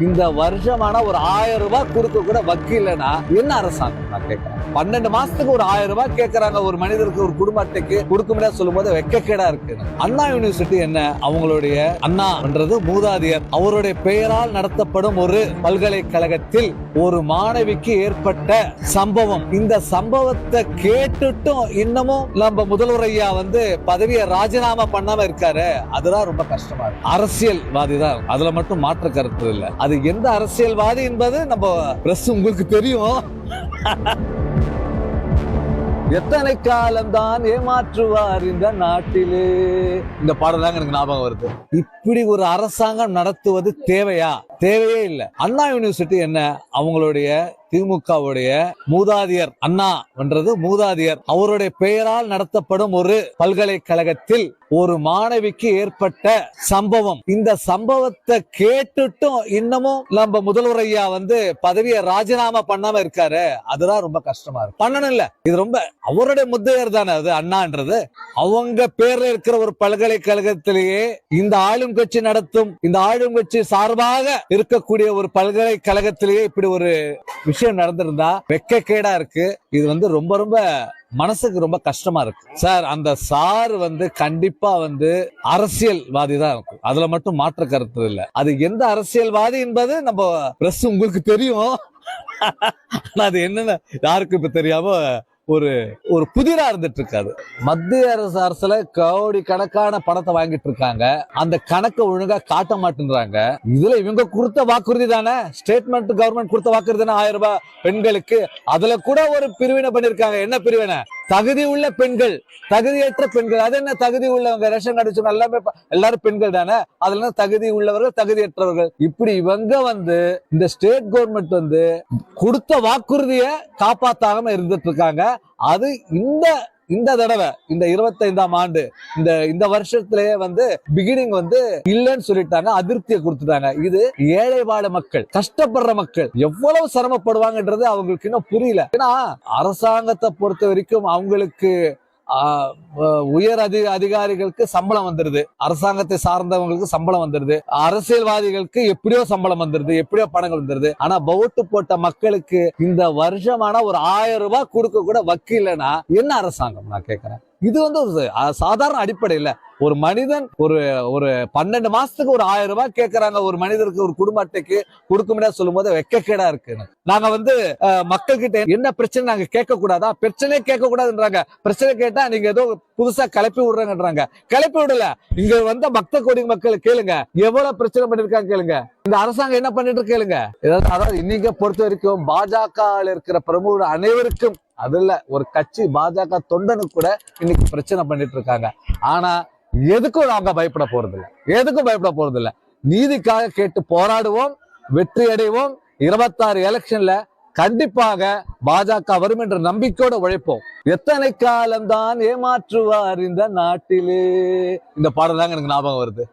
இந்த வருஷமான ஒரு ஆயிரம் ரூபாய் கொடுக்க கூட வக்கீலனா என்ன அரசாங்கம்? நான் கேட்கிறேன். பன்னெண்டு மாசத்துக்கு ஒரு ஆயிரம் ரூபாய் கேட்கறாங்க ஒரு மனிதருக்கு ஒரு குடும்ப அட்டைக்கு கொடுக்க முடியாது சொல்லும் போது வெக்கக்கேடா இருக்கு. அண்ணா யூனிவர்சிட்டி என்ன? அவங்களுடைய அண்ணான்றது மூதாதியர். அவருடைய பெயரால் நடத்தப்படும் ஒரு பல்கலைக்கழகத்தில் ஒரு மாணவிக்கு ஏற்பட்ட சம்பவம். இந்த சம்பவத்தை கேட்டுட்டும் இன்னமும் நம்ம முதல்வர் ஐயா வந்து பதவியை ராஜினாமா பண்ணாம இருக்காரு. அதுதான் ரொம்ப கஷ்டமா இருக்கு. அரசியல்வாதி தான். அதுல மட்டும் மாற்று கருத்து இல்லை. அது எந்த அரசியல்வாதி என்பது நம்ம பிரஸ் உங்களுக்கு தெரியும். எத்தனை காலம்தான் ஏமாற்றுவார் இந்த நாட்டிலே? இந்த பாடல்தாங்க எனக்கு ஞாபகம் வருது. இப்படி ஒரு அரசாங்கம் நடத்துவது தேவையா? தேவையே இல்லை. அண்ணா யூனிவர்சிட்டி என்ன? அவங்களுடைய திமுகவுடைய மூதாதியர் அண்ணா என்றது மூதாதியர். அவருடைய பெயரால் நடத்தப்படும் ஒரு பல்கலைக்கழகத்தில் ஒரு மாணவிக்கு ஏற்பட்ட சம்பவம். இந்த சம்பவத்தை கேட்டுட்டும் இன்னமும் நம்ம முதல்வர் ஐயா வந்து பதவியை ராஜினாமா பண்ணாம இருக்காரு. அதுதான் ரொம்ப கஷ்டமா இருக்கு. பண்ணணும் இல்ல. இது ரொம்ப அவருடைய முத்தையர் தானே அது அண்ணான்றது. அவங்க பேர்ல இருக்கிற ஒரு பல்கலைக்கழகத்திலேயே இந்த ஆளும் கட்சி நடத்தும் இந்த ஆளும் கட்சி சார்பாக இருக்கக்கூடிய ஒரு பல்கலைக்கழகத்திலேயே இப்படி ஒரு விஷயம் நடந்திருந்தா வெக்கக்கேடா இருக்கு. இது வந்து ரொம்ப ரொம்ப மனசுக்கு ரொம்ப கஷ்டமா இருக்கு. சார் அந்த சார் வந்து கண்டிப்பா வந்து அரசியல்வாதி தான் இருக்கும். அதுல மட்டும் மாற்ற கருத்து இல்ல. அது எந்த அரசியல்வாதி என்பது நம்ம பிரஸ் உங்களுக்கு தெரியும். அது என்னன்னு யாருக்கும் இப்ப தெரியாம ஒரு ஒரு புதிரா இருந்துட்டு இருக்காது மத்திய அரசு அரசுல கோடி கணக்கான பணத்தை வாங்கிட்டு இருக்காங்க அந்த கணக்கை ஒழுங்கா காட்ட மாட்டேன்றாங்க. இதுல இவங்க கொடுத்த வாக்குறுதி தானே? ஸ்டேட்மெண்ட் கவர்மெண்ட் கொடுத்த வாக்குறுதி தானே? ஆயிரம் ரூபாய் பெண்களுக்கு. அதுல கூட ஒரு பிரிவினை பண்ணிருக்காங்க. என்ன பிரிவினை? தகுதி உள்ள பெண்கள் தகுதியற்ற பெண்கள். அது என்ன தகுதி உள்ளவங்க? ரேஷன் கார்டு எல்லாமே எல்லாரும் பெண்கள் தானே? அதுல தகுதி உள்ளவர்கள் தகுதியற்றவர்கள். இப்படி இவங்க வந்து இந்த ஸ்டேட் கவர்மெண்ட் வந்து கொடுத்த வாக்குறுதியை காப்பாத்தாம இருந்துட்டு இருக்காங்க. அது இந்த இந்த தடவை இந்த இருபத்தைந்தாம் ஆண்டு இந்த இந்த வருஷத்திலேயே வந்து பிகினிங் வந்து இல்லைன்னு சொல்லிட்டாங்க அதிருப்தியை கொடுத்துட்டாங்க. இது ஏழை வாழ மக்கள் கஷ்டப்படுற மக்கள் எவ்வளவு சிரமப்படுவாங்கன்றது அவங்களுக்கு இன்னும் புரியல. ஏன்னா அரசாங்கத்தை பொறுத்த வரைக்கும் அவங்களுக்கு உயர் அதி அதிகாரிகளுக்கு சம்பளம் வந்துருது. அரசாங்கத்தை சார்ந்தவங்களுக்கு சம்பளம் வந்துருது. அரசியல்வாதிகளுக்கு எப்படியோ சம்பளம் வந்துருது எப்படியோ பணங்கள் வந்துருது. ஆனா ஓட்டு போட்ட மக்களுக்கு இந்த வருஷமான ஒரு ஆயிரம் ரூபாய் கொடுக்க கூட வக்கீலனா என்ன அரசாங்கம் நான் கேட்கிறேன் இது வந்து ஒரு சாதாரண அடிப்படையில ஒரு மனிதன் ஒரு ஒரு பன்னெண்டு மாசத்துக்கு ஒரு ஆயிரம் ரூபாய் கேட்கறாங்க ஒரு மனிதருக்கு ஒரு குடும்ப அட்டைக்கு கொடுக்க சொல்லும் போது வெக்கக்கேடா இருக்கு நாங்க வந்து மக்கள் கிட்ட என்ன பிரச்சனை நாங்க கேட்க கூடாதா பிரச்சனையே கேட்க கூடாதுன்றாங்க பிரச்சனை கேட்டா நீங்க ஏதோ புதுசா கிளப்பி விடுறாங்கன்றாங்க. கிளப்பி விடல. இங்க வந்த பக்த கோடி மக்கள் கேளுங்க. எவ்வளவு பிரச்சனை பண்ணிருக்காங்க கேளுங்க. இந்த அரசாங்கம் என்ன பண்ணிட்டு கேளுங்க. ஏதாவது அதாவது இன்னைக்கு பொறுத்த வரைக்கும் பாஜக இருக்கிற பிரமுகர் அனைவருக்கும் அதுல ஒரு கட்சி பாஜக தொண்டனுக்கு கூட இன்னைக்கு பிரச்சனை பண்ணிட்டு இருக்காங்க. ஆனா எதுக்கும் நாங்க பயப்பட போறது இல்ல எதுக்கும் பயப்பட போறது இல்ல நீதிக்காக கேட்டு போராடுவோம் வெற்றி அடைவோம். இருபத்தாறு எலெக்ஷன்ல கண்டிப்பாக பாஜக வரும் என்ற நம்பிக்கையோட உழைப்போம். எத்தனை காலம்தான் ஏமாற்றுவார் இந்த நாட்டிலே? இந்த பாடல் தாங்க எனக்கு ஞாபகம் வருது.